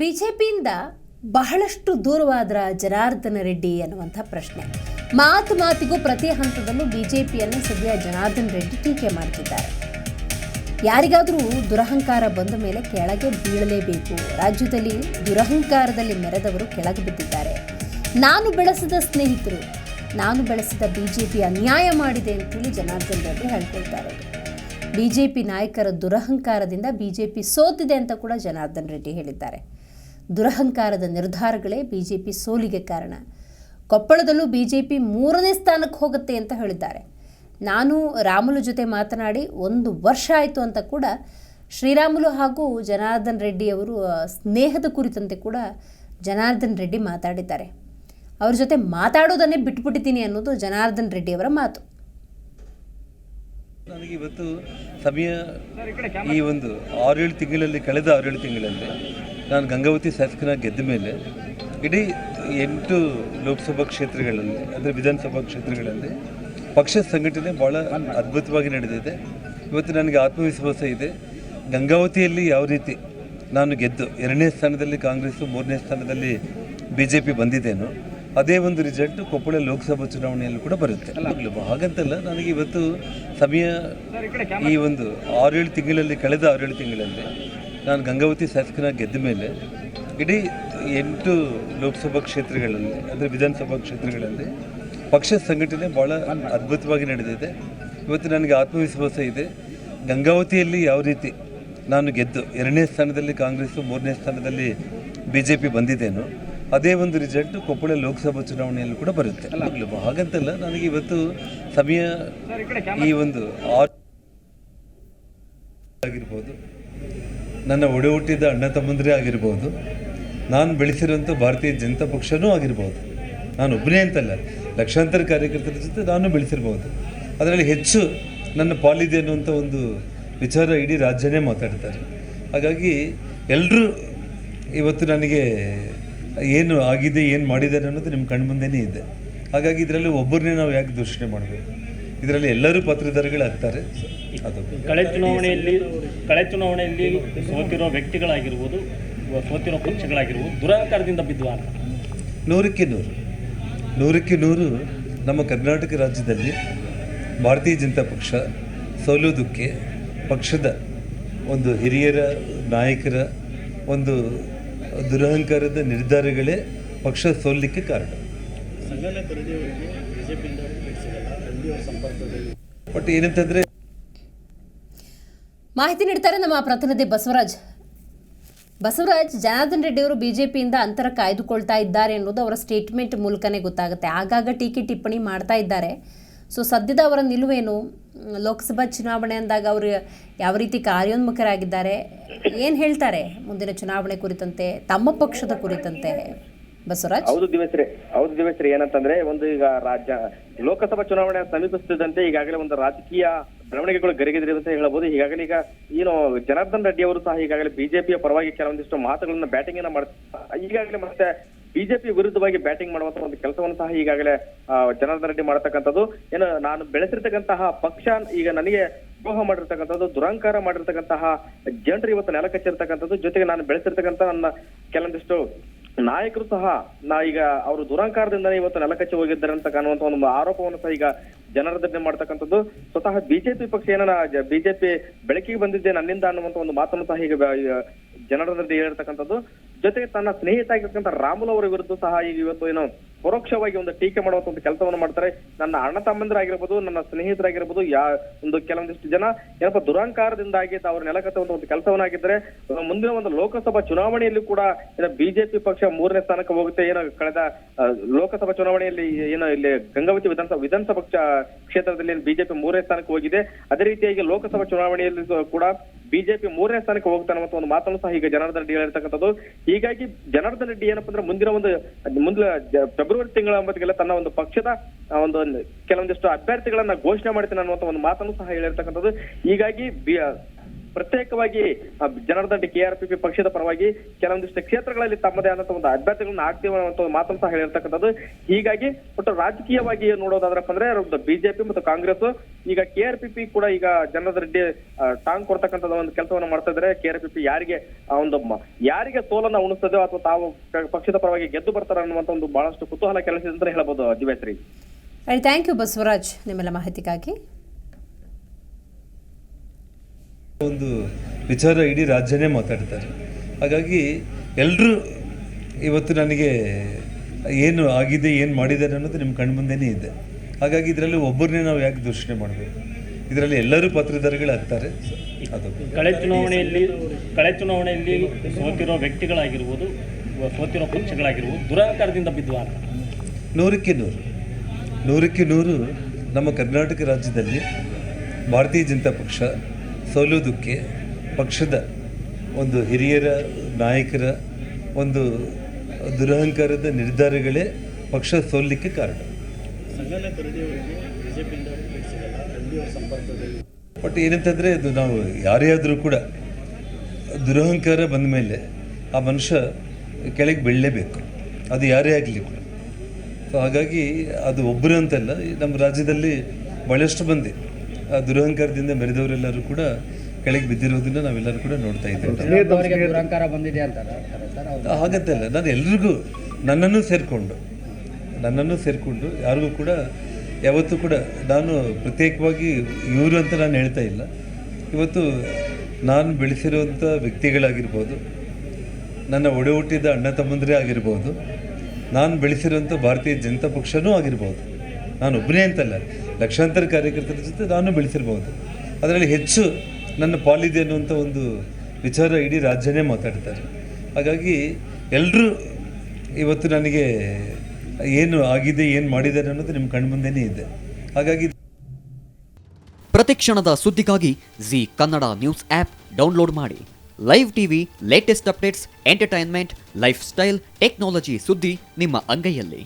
ಬಿಜೆಪಿಯಿಂದ ಬಹಳಷ್ಟು ದೂರವಾದ್ರ ಜನಾರ್ದನ ರೆಡ್ಡಿ ಅನ್ನುವಂಥ ಪ್ರಶ್ನೆ. ಮಾತು ಮಾತಿಗೂ ಪ್ರತಿ ಹಂತದಲ್ಲೂ ಬಿಜೆಪಿಯನ್ನು ಸದ್ಯ ಜನಾರ್ದನ್ ರೆಡ್ಡಿ ಟೀಕೆ ಮಾಡ್ತಿದ್ದಾರೆ. ಯಾರಿಗಾದರೂ ದುರಹಂಕಾರ ಬಂದ ಮೇಲೆ ಕೆಳಗೆ ಬೀಳಲೇಬೇಕು. ರಾಜ್ಯದಲ್ಲಿ ದುರಹಂಕಾರದಲ್ಲಿ ಮೆರೆದವರು ಕೆಳಗೆ ಬಿದ್ದಿದ್ದಾರೆ. ನಾನು ಬೆಳೆಸಿದ ಸ್ನೇಹಿತರು, ನಾನು ಬೆಳೆಸಿದ ಬಿಜೆಪಿ ಅನ್ಯಾಯ ಮಾಡಿದೆ ಅಂತೇಳಿ ಜನಾರ್ದನ್ ರೆಡ್ಡಿ ಹೇಳ್ಕೊಳ್ತಾರೆ. ಬಿಜೆಪಿ ನಾಯಕರ ದುರಹಂಕಾರದಿಂದ ಬಿಜೆಪಿ ಸೋತಿದೆ ಅಂತ ಕೂಡ ಜನಾರ್ದನ್ ರೆಡ್ಡಿ ಹೇಳಿದ್ದಾರೆ. ದುರಹಂಕಾರದ ನಿರ್ಧಾರಗಳೇ ಬಿಜೆಪಿ ಸೋಲಿಗೆ ಕಾರಣ. ಕೊಪ್ಪಳದಲ್ಲೂ ಬಿಜೆಪಿ ಮೂರನೇ ಸ್ಥಾನಕ್ಕೆ ಹೋಗುತ್ತೆ ಅಂತ ಹೇಳಿದ್ದಾರೆ. ನಾನು ರಾಮುಲು ಜೊತೆ ಮಾತನಾಡಿ ಒಂದು ವರ್ಷ ಆಯಿತು ಅಂತ ಕೂಡ ಶ್ರೀರಾಮುಲು ಹಾಗೂ ಜನಾರ್ದನ್ ರೆಡ್ಡಿ ಅವರು ಸ್ನೇಹದ ಕುರಿತಂತೆ ಕೂಡ ಜನಾರ್ದನ್ ರೆಡ್ಡಿ ಮಾತಾಡಿದ್ದಾರೆ. ಅವ್ರ ಜೊತೆ ಮಾತಾಡೋದನ್ನೇ ಬಿಟ್ಬಿಟ್ಟಿದ್ದೀನಿ ಅನ್ನೋದು ಜನಾರ್ದನ್ ರೆಡ್ಡಿ ಅವರ ಮಾತು. ನನಗೆ ಇವತ್ತು ಸಮಯ ಈ ಒಂದು ಆರೇಳು ತಿಂಗಳಲ್ಲಿ, ಕಳೆದ ಆರೇಳು ತಿಂಗಳಲ್ಲಿ ನಾನು ಗಂಗಾವತಿ ಶಾಸಕನಾಗಿ ಗೆದ್ದ ಮೇಲೆ ಇಡೀ ಎಂಟು ಲೋಕಸಭಾ ಕ್ಷೇತ್ರಗಳಲ್ಲಿ, ಅಂದರೆ ವಿಧಾನಸಭಾ ಕ್ಷೇತ್ರಗಳಲ್ಲಿ ಪಕ್ಷ ಸಂಘಟನೆ ಭಾಳ ಅದ್ಭುತವಾಗಿ ನಡೆದಿದೆ. ಇವತ್ತು ನನಗೆ ಆತ್ಮವಿಶ್ವಾಸ ಇದೆ. ಗಂಗಾವತಿಯಲ್ಲಿ ಯಾವ ರೀತಿ ನಾನು ಗೆದ್ದು ಎರಡನೇ ಸ್ಥಾನದಲ್ಲಿ ಕಾಂಗ್ರೆಸ್ಸು, ಮೂರನೇ ಸ್ಥಾನದಲ್ಲಿ ಬಿ ಜೆ ಪಿ ಬಂದಿದ್ದೇನೋ, ಅದೇ ಒಂದು ರಿಸಲ್ಟ್ ಕೊಪ್ಪಳ ಲೋಕಸಭಾ ಚುನಾವಣೆಯಲ್ಲೂ ಕೂಡ ಬರುತ್ತೆ. ಹಾಗಂತಲ್ಲ, ನನಗೆ ಇವತ್ತು ಸಮಯ ಈ ಒಂದು ಆರೇಳು ತಿಂಗಳಲ್ಲಿ, ಕಳೆದ ಆರೇಳು ತಿಂಗಳಲ್ಲಿ ನಾನು ಗಂಗಾವತಿ ಶಾಸಕನಾಗಿ ಗೆದ್ದ ಮೇಲೆ ಇಡೀ ಎಂಟು ಲೋಕಸಭಾ ಕ್ಷೇತ್ರಗಳಲ್ಲಿ ಅಂದರೆ ವಿಧಾನಸಭಾ ಕ್ಷೇತ್ರಗಳಲ್ಲಿ ಪಕ್ಷ ಸಂಘಟನೆ ಭಾಳ ಅದ್ಭುತವಾಗಿ ನಡೆದಿದೆ. ಇವತ್ತು ನನಗೆ ಆತ್ಮವಿಶ್ವಾಸ ಇದೆ. ಗಂಗಾವತಿಯಲ್ಲಿ ಯಾವ ರೀತಿ ನಾನು ಗೆದ್ದು ಎರಡನೇ ಸ್ಥಾನದಲ್ಲಿ ಕಾಂಗ್ರೆಸ್ಸು ಮೂರನೇ ಸ್ಥಾನದಲ್ಲಿ ಬಿ ಜೆ ಪಿ ಬಂದಿದ್ದೇನೋ ಅದೇ ಒಂದು ರಿಸಲ್ಟ್ ಕೊಪ್ಪಳ ಲೋಕಸಭಾ ಚುನಾವಣೆಯಲ್ಲೂ ಕೂಡ ಬರುತ್ತೆ. ಹಾಗಂತಲ್ಲ ನನಗೆ ಇವತ್ತು ಸಮಯ ಈ ಒಂದು ಆರು ಆಗಿರ್ಬೋದು. ನನ್ನ ಒಡೆ ಹುಟ್ಟಿದ ಅಣ್ಣ ತಮ್ಮಂದಿರೇ ಆಗಿರ್ಬೋದು. ನಾನು ಬೆಳೆಸಿರುವಂಥ ಭಾರತೀಯ ಜನತಾ ಪಕ್ಷನೂ ಆಗಿರ್ಬೋದು. ನಾನು ಒಬ್ಬನೇ ಅಂತಲ್ಲ, ಲಕ್ಷಾಂತರ ಕಾರ್ಯಕರ್ತರ ಜೊತೆ ನಾನು ಬೆಳೆಸಿರ್ಬೋದು. ಅದರಲ್ಲಿ ಹೆಚ್ಚು ನನ್ನ ಪಾಲಿದೆ ಅನ್ನುವಂಥ ಒಂದು ವಿಚಾರ ಇಡೀ ರಾಜ್ಯನೇ ಮಾತಾಡ್ತಾರೆ. ಹಾಗಾಗಿ ಎಲ್ಲರೂ ಇವತ್ತು ನನಗೆ ಏನು ಆಗಿದೆ, ಏನು ಮಾಡಿದ್ದಾರೆ ಅನ್ನೋದು ನಿಮ್ಮ ಕಣ್ಮುಂದೆನೇ ಇದೆ. ಹಾಗಾಗಿ ಇದರಲ್ಲಿ ಒಬ್ಬರನ್ನೇ ನಾವು ಯಾಕೆ ದೂಷಣೆ ಮಾಡಬೇಕು? ಇದರಲ್ಲಿ ಎಲ್ಲರೂ ಪತ್ರಧಾರಿಗಳಾಗ್ತಾರೆ ಅದು ಕಳೆ ಚುನಾವಣೆಯಲ್ಲಿ ಕಳೆ ಚುನಾವಣೆಯಲ್ಲಿ ಸೋತಿರೋ ವ್ಯಕ್ತಿಗಳಾಗಿರ್ಬೋದು ಸೋತಿರೋ ಪಕ್ಷಗಳಾಗಿರ್ಬೋದು ದುರಂಕಾರದಿಂದ ಬಿದ್ದುವ ನೂರಕ್ಕೆ ನೂರು. ನೂರಕ್ಕೆ ನೂರು ನಮ್ಮ ಕರ್ನಾಟಕ ರಾಜ್ಯದಲ್ಲಿ ಭಾರತೀಯ ಜನತಾ ಪಕ್ಷ ಸೋಲೋದಕ್ಕೆ ಪಕ್ಷದ ಒಂದು ಹಿರಿಯರ ನಾಯಕರ ಒಂದು ದುರಹಂಕಾರದ ನಿರ್ಧಾರಗಳೇ ಪಕ್ಷ ಸೋಲಿಕ್ಕೆ ಕಾರಣ. ಏನಂತಂದರೆ ಮಾಹಿತಿ ನೀಡ್ತಾರೆ ನಮ್ಮ ಪ್ರತಿನಿಧಿ ಬಸವರಾಜ್. ಬಸವರಾಜ್, ಜನಾರ್ದನ್ ರೆಡ್ಡಿ ಅವರು ಬಿಜೆಪಿಯಿಂದ ಅಂತರ ಕಾಯ್ದುಕೊಳ್ತಾ ಇದ್ದಾರೆ ಅನ್ನೋದು ಅವರ ಸ್ಟೇಟ್ಮೆಂಟ್ ಮೂಲಕನೇ ಗೊತ್ತಾಗುತ್ತೆ. ಆಗಾಗ ಟೀಕೆ ಟಿಪ್ಪಣಿ ಮಾಡ್ತಾ ಇದ್ದಾರೆ. ಸೊ ಸದ್ಯದ ಅವರ ನಿಲುವೇನು? ಲೋಕಸಭಾ ಚುನಾವಣೆ ಅಂದಾಗ ಅವರು ಯಾವ ರೀತಿ ಕಾರ್ಯೋನ್ಮುಖರಾಗಿದ್ದಾರೆ? ಏನು ಹೇಳ್ತಾರೆ ಮುಂದಿನ ಚುನಾವಣೆ ಕುರಿತಂತೆ, ತಮ್ಮ ಪಕ್ಷದ ಕುರಿತಂತೆ? ಬಸವರಾಜ್? ಹೌದು ದಿವಸ್ರಿ ಹೌದು ದಿವಸ್ರಿ ಏನಂತಂದ್ರೆ ಒಂದು ಈಗ ರಾಜ್ಯ, ಲೋಕಸಭಾ ಚುನಾವಣೆ ಸಮೀಪಿಸುತ್ತಿದ್ದಂತೆ ಈಗಾಗಲೇ ಒಂದು ರಾಜಕೀಯ ಬೆಳವಣಿಗೆಗಳು ಗರಿಗಿದ್ರಿ ಅಂತ ಹೇಳಬಹುದು ಈಗಾಗಲೇ ಈಗ ಏನು ಜನಾರ್ದನ್ ರೆಡ್ಡಿ ಅವರು ಸಹ ಈಗಾಗಲೇ ಬಿಜೆಪಿಯ ಪರವಾಗಿ ಕೆಲವೊಂದಿಷ್ಟು ಮಾತುಗಳನ್ನ ಬ್ಯಾಟಿಂಗ್ ಅನ್ನ ಮಾಡ್ತಾರೆ ಈಗಾಗಲೇ ಮತ್ತೆ ಬಿಜೆಪಿ ವಿರುದ್ಧವಾಗಿ ಬ್ಯಾಟಿಂಗ್ ಮಾಡುವಂತಹ ಒಂದು ಕೆಲಸವನ್ನು ಸಹ ಈಗಾಗಲೇ ಜನಾರ್ದನ್ ರೆಡ್ಡಿ ಮಾಡತಕ್ಕಂಥದ್ದು. ಏನು ನಾನು ಬೆಳೆಸಿರ್ತಕ್ಕಂತಹ ಪಕ್ಷ ಈಗ ನನಗೆ ದ್ರೋಹ ಮಾಡಿರ್ತಕ್ಕಂಥದ್ದು, ದುರಂಕಾರ ಮಾಡಿರ್ತಕ್ಕಂತಹ ಜನರು ಇವತ್ತು ನೆಲಕಚ್ಚಿರ್ತಕ್ಕಂಥದ್ದು. ಜೊತೆಗೆ ನಾನು ಬೆಳೆಸಿರ್ತಕ್ಕಂಥ ನನ್ನ ಕೆಲವೊಂದಿಷ್ಟು ನಾಯಕರು ಸಹ, ನಾ ಈಗ ಅವರು ದುರಂಕಾರದಿಂದ ಇವತ್ತು ನೆಲಕಚ್ಚಿ ಹೋಗಿದ್ದಾರೆ ಅಂತ ಕಾಣುವಂತ ಒಂದು ಆರೋಪವನ್ನು ಸಹ ಈಗ ಜನರದನ್ನೇ ಮಾಡ್ತಕ್ಕಂಥದ್ದು. ಸ್ವತಃ ಬಿಜೆಪಿ ಪಕ್ಷ ಏನ ಬಿಜೆಪಿ ಬೆಳಕಿಗೆ ಬಂದಿದ್ದೆ ನನ್ನಿಂದ ಅನ್ನುವಂತ ಒಂದು ಮಾತನ್ನು ಸಹ ಈಗ ಜನರದ್ದು ಜನರದಲ್ಲಿ ಹೇಳಿರ್ತಕ್ಕಂಥದ್ದು. ಜೊತೆಗೆ ತನ್ನ ಸ್ನೇಹಿತ ಆಗಿರ್ತಕ್ಕಂಥ ರಾಮುಲ್ ಅವರ ವಿರುದ್ಧ ಸಹ ಈಗ ಇವತ್ತು ಏನು ಪರೋಕ್ಷವಾಗಿ ಒಂದು ಟೀಕೆ ಮಾಡುವಂತ ಒಂದು ಕೆಲಸವನ್ನು ಮಾಡ್ತಾರೆ. ನನ್ನ ಅಣ್ಣ ತಮ್ಮಂದಿರಾಗಿರ್ಬೋದು, ನನ್ನ ಸ್ನೇಹಿತರಾಗಿರ್ಬೋದು, ಯಾ, ಒಂದು ಕೆಲವೊಂದಿಷ್ಟು ಜನ ಏನಪ್ಪ ದುರಂಕಾರದಿಂದಾಗಿ ಅವ್ರ ನೆಲಕತ್ತುವಂತ ಒಂದು ಕೆಲಸವನ್ನಾಗಿದ್ದರೆ ಮುಂದಿನ ಒಂದು ಲೋಕಸಭಾ ಚುನಾವಣೆಯಲ್ಲಿ ಕೂಡ ಬಿಜೆಪಿ ಪಕ್ಷ ಮೂರನೇ ಸ್ಥಾನಕ್ಕೆ ಹೋಗುತ್ತೆ. ಏನೋ ಕಳೆದ ಲೋಕಸಭಾ ಚುನಾವಣೆಯಲ್ಲಿ ಏನೋ ಇಲ್ಲಿ ಗಂಗಾವತಿ ವಿಧಾನಸಭಾ ವಿಧಾನಸಭಾ ಕ್ಷ- ಕ್ಷೇತ್ರದಲ್ಲಿ ಬಿಜೆಪಿ ಮೂರನೇ ಸ್ಥಾನಕ್ಕೆ ಹೋಗಿದೆ. ಅದೇ ರೀತಿಯಾಗಿ ಲೋಕಸಭಾ ಚುನಾವಣೆಯಲ್ಲಿ ಕೂಡ ಬಿಜೆಪಿ ಮೂರನೇ ಸ್ಥಾನಕ್ಕೆ ಹೋಗ್ತಾನೆ ಅಂತ ಒಂದು ಮಾತನ್ನು ಸಹ ಈಗ ಜನಾರ್ದನ್ ರೆಡ್ಡಿ ಹೇಳಿರ್ತಕ್ಕಂಥದ್ದು. ಹೀಗಾಗಿ ಜನಾರ್ದನ್ ರೆಡ್ಡಿ ಏನಪ್ಪಾ ಅಂದ್ರೆ ಮುಂದಿನ ಒಂದು, ಮುಂದಿನ ಫೆಬ್ರವರಿ ತಿಂಗಳ ಒಂಬತ್ತಿಗೆಲ್ಲ ತನ್ನ ಒಂದು ಪಕ್ಷದ ಒಂದು ಕೆಲವೊಂದಿಷ್ಟು ಅಭ್ಯರ್ಥಿಗಳನ್ನ ಘೋಷಣೆ ಮಾಡ್ತೀನಿ ಅನ್ನುವಂತ ಒಂದು ಮಾತನ್ನು ಸಹ ಹೇಳಿರ್ತಕ್ಕಂಥದ್ದು. ಹೀಗಾಗಿ ಪ್ರತ್ಯೇಕವಾಗಿ ಜನಾರ್ದನ್ ರೆಡ್ಡಿ ಪಿ ಪಕ್ಷದ ಪರವಾಗಿ ಕೆಲವೊಂದಿಷ್ಟು ಕ್ಷೇತ್ರಗಳಲ್ಲಿ ತಮ್ಮದೇ ಆದಂತಹ ಒಂದು ಅಭ್ಯರ್ಥಿಗಳನ್ನ ಆಗ್ತೀವಿ ಅನ್ನುವಂತ ಒಂದು ಮಾತನ್ನು ಸಹ ಹೇಳಿರ್ತಕ್ಕಂಥದ್ದು. ಹೀಗಾಗಿ ಒಟ್ಟು ರಾಜಕೀಯವಾಗಿ ನೋಡೋದಾದ್ರಪ್ಪ ಅಂದ್ರೆ ಬಿಜೆಪಿ ಮತ್ತು ಕಾಂಗ್ರೆಸ್ ಈಗ ಕೆಆರ್ಪಿಪಿ ಕೂಡ ಈಗ ಜನಾರ್ದನ್ ರೆಡ್ಡಿ ಟಾಂಗ್ ಕೊಡ್ತಕ್ಕಂಥದ್ದು ಒಂದು ಕೆಲಸವನ್ನು ಮಾಡ್ತಾ ಇದ್ದಾರೆ ಕೆಆರ್ಪಿಪಿ ಯಾರಿಗೆ, ಆ, ಒಂದು ಮ- ಯಾರಿಗೆ ಸೋಲನ್ನ ಉಣಿಸ್ತದೋ ಅಥವಾ ತಾವು ಕ- ಪಕ್ಷದ ಪರವಾಗಿ ಗೆದ್ದು ಬರ್ತಾರೆ ಅನ್ನುವಂತ ಒಂದು ಬಹಳಷ್ಟು ಕುತೂಹಲ ಕೆಲಸ ಅಂತ ಹೇಳ್ಬೋದು ದಿವೇಶ್ರೀ ಥ್ಯಾಂಕ್ ಯು ಬಸವರಾಜ್ ನಿಮ್ಮೆಲ್ಲ ಮಾಹಿತಿಗಾಗಿ. ಒಂದು ವಿಚಾರ ಇಡೀ ರಾಜ್ಯನೇ ಮಾತಾಡ್ತಾರೆ. ಹಾಗಾಗಿ ಎಲ್ಲರೂ ಇವತ್ತು ನನಗೆ ಏನು ಆಗಿದೆ ಏನು ಮಾಡಿದ್ದಾರೆ ಅನ್ನೋದು ನಿಮ್ಮ ಕಣ್ಮುಂದೆನೇ ಇದೆ. ಹಾಗಾಗಿ ಇದರಲ್ಲಿ ಒಬ್ಬರನ್ನೇ ನಾವು ಯಾಕೆ ದೂಷಣೆ ಮಾಡಬೇಕು? ಇದರಲ್ಲಿ ಎಲ್ಲರೂ ಪಾತ್ರಧಾರಿಗಳಾಗ್ತಾರೆ ಅದು ಕಳೆ ಚುನಾವಣೆಯಲ್ಲಿ ಕಳೆ ಚುನಾವಣೆಯಲ್ಲಿ ಸೋತಿರೋ ವ್ಯಕ್ತಿಗಳಾಗಿರ್ಬೋದು ಸೋತಿರೋ ಪಕ್ಷಗಳಾಗಿರ್ಬೋದು ದುರಾಕಾರದಿಂದ ಬಿದ್ದುವ ಆಗ ನೂರಕ್ಕೆ ನೂರು. ನೂರಕ್ಕೆ ನೂರು ನಮ್ಮ ಕರ್ನಾಟಕ ರಾಜ್ಯದಲ್ಲಿ ಭಾರತೀಯ ಜನತಾ ಪಕ್ಷ ಸೋಲೋದಕ್ಕೆ ಪಕ್ಷದ ಒಂದು ಹಿರಿಯರ ನಾಯಕರ ಒಂದು ದುರಹಂಕಾರದ ನಿರ್ಧಾರಗಳೇ ಪಕ್ಷ ಸೋಲಲಿಕ್ಕೆ ಕಾರಣ. ಬಟ್ ಏನಂತಂದರೆ ಅದು ನಾವು ಯಾರೇ ಆದರೂ ಕೂಡ ದುರಹಂಕಾರ ಬಂದ ಮೇಲೆ ಆ ಮನುಷ್ಯ ಕೆಳಗೆ ಬೀಳಲೇಬೇಕು. ಅದು ಯಾರೇ ಆಗಲಿ ಕೂಡ. ಸೊ ಹಾಗಾಗಿ ಅದು ಒಬ್ಬರು ಅಂತಲ್ಲ ನಮ್ಮ ರಾಜ್ಯದಲ್ಲಿ ಭಾಳಷ್ಟು ಮಂದಿ. ಆ ದುರಹಂಕಾರದಿಂದ ಮೆರೆದವರೆಲ್ಲರೂ ಕೂಡ ಕೆಳಗೆ ಬಿದ್ದಿರೋದನ್ನ ನಾವೆಲ್ಲರೂ ಕೂಡ ನೋಡ್ತಾ ಇದ್ದೇವೆ ಅವರಿಗೆ ದುರಂಕಾರ ಬಂದಿದೆ ಅಂತಾರೆ. ಸರ್ ಅವ್ರು ಹಾಗಂತಲ್ಲ ನಾನು ಎಲ್ರಿಗೂ ನನ್ನನ್ನು ಸೇರಿಕೊಂಡು ನನ್ನನ್ನು ಸೇರಿಕೊಂಡು ಯಾರಿಗೂ ಕೂಡ ಯಾವತ್ತೂ ಕೂಡ ನಾನು ಪ್ರತ್ಯೇಕವಾಗಿ ಇವರು ಅಂತ ನಾನು ಹೇಳ್ತಾ ಇಲ್ಲ. ಇವತ್ತು ನಾನು ಬೆಳೆಸಿರುವಂಥ ವ್ಯಕ್ತಿಗಳಾಗಿರ್ಬೋದು ನನ್ನ ಒಡೆ ಹುಟ್ಟಿದ ಅಣ್ಣ ತಮ್ಮಂದರೇ ಆಗಿರ್ಬೋದು ನಾನು ಬೆಳೆಸಿರುವಂಥ ಭಾರತೀಯ ಜನತಾ ಪಕ್ಷನೂ ಆಗಿರ್ಬೋದು ನಾನು ಒಬ್ಬನೇ ಅಂತಲ್ಲ. ಲಕ್ಷಾಂತರ ಕಾರ್ಯಕರ್ತರ ಜೊತೆ ನಾನು ಬೆಳೆಸಿರ್ಬೋದು. ಅದರಲ್ಲಿ ಹೆಚ್ಚು ನನ್ನ ಪಾಲಿದೆ ಅನ್ನುವಂಥ ಒಂದು ವಿಚಾರ ಇಡೀ ರಾಜ್ಯನೇ ಮಾತಾಡ್ತಾರೆ. ಹಾಗಾಗಿ ಎಲ್ಲರೂ ಇವತ್ತು ನನಗೆ ಏನು ಆಗಿದೆ, ಏನು ಮಾಡಿದ್ದಾರೆ ಅನ್ನೋದು ನಿಮ್ಮ ಕಣ್ಮುಂದೆನೇ ಇದೆ. ಹಾಗಾಗಿ ಪ್ರತಿಕ್ಷಣದ ಸುದ್ದಿಗಾಗಿ Zee Kannada news app download ಮಾಡಿ. Live TV latest updates entertainment lifestyle technology ಸುದ್ದಿ ನಿಮ್ಮ ಅಂಗೈಯಲ್ಲಿ.